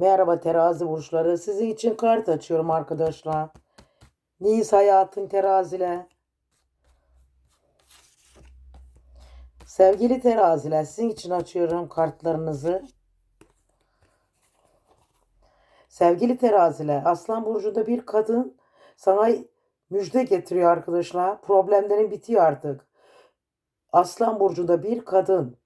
Merhaba terazi burçları. Sizin için kart açıyorum arkadaşlar. Niyiz hayatın terazile. Sevgili teraziler sizin için açıyorum kartlarınızı. Sevgili teraziler Aslan Burcu'nda bir kadın sana müjde getiriyor arkadaşlar. Problemlerin bitiyor artık. Aslan Burcu'nda bir kadın.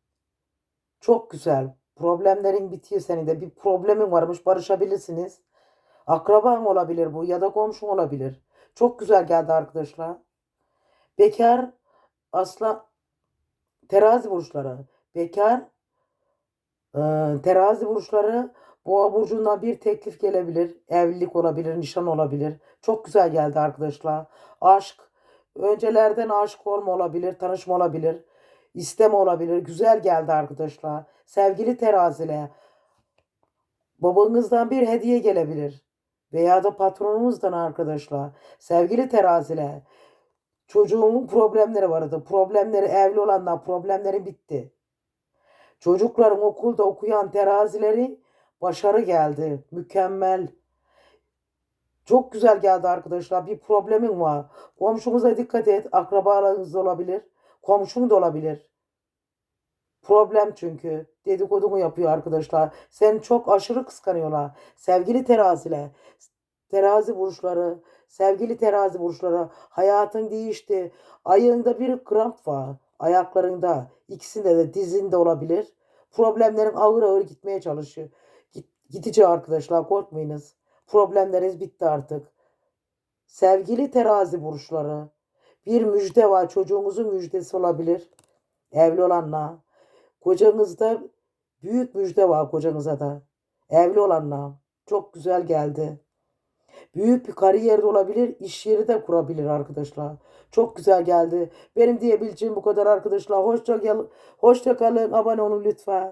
Çok güzel. Problemlerin bitiyor senin de. Bir problemin varmış barışabilirsiniz. Akraban olabilir bu ya da komşun olabilir. Çok güzel geldi arkadaşlar. Bekar aslan terazi burçları. Bekar e, terazi burçları boğa burcundan bir teklif gelebilir. Evlilik olabilir, nişan olabilir. Çok güzel geldi arkadaşlar. Aşk öncelerden aşık olma olabilir, tanışma olabilir. İsteme olabilir. Güzel geldi arkadaşlar. Sevgili teraziler babanızdan bir hediye gelebilir. Veya da patronunuzdan arkadaşlar. Sevgili teraziler çocuğumun problemleri vardı. Problemleri evli olanlar problemleri bitti. Çocukların okulda okuyan terazileri başarı geldi. Mükemmel. Çok güzel geldi arkadaşlar. Bir problemin var. Komşunuza dikkat et. Akrabalarınız olabilir. Komşun da olabilir. Problem çünkü. Dedikodunu yapıyor arkadaşlar. Seni çok aşırı kıskanıyorlar. Sevgili teraziler. Terazi burçları. Sevgili terazi burçları. Hayatın değişti. Ayağında bir kramp var. Ayaklarında. ikisinde de dizinde olabilir. Problemlerin ağır ağır gitmeye çalışıyor. Git, gideceği arkadaşlar korkmayınız. Problemleriniz bitti artık. Sevgili terazi burçları. Bir müjde var. Çocuğunuzun müjdesi olabilir. Evli olanla. Kocanızda büyük müjde var kocanıza da. Evli olanla. Çok güzel geldi. Büyük bir kariyer olabilir, iş yeri de kurabilir arkadaşlar. Çok güzel geldi. Benim diyebileceğim bu kadar arkadaşlar. Hoşça, gel, hoşça kalın, abone olun lütfen.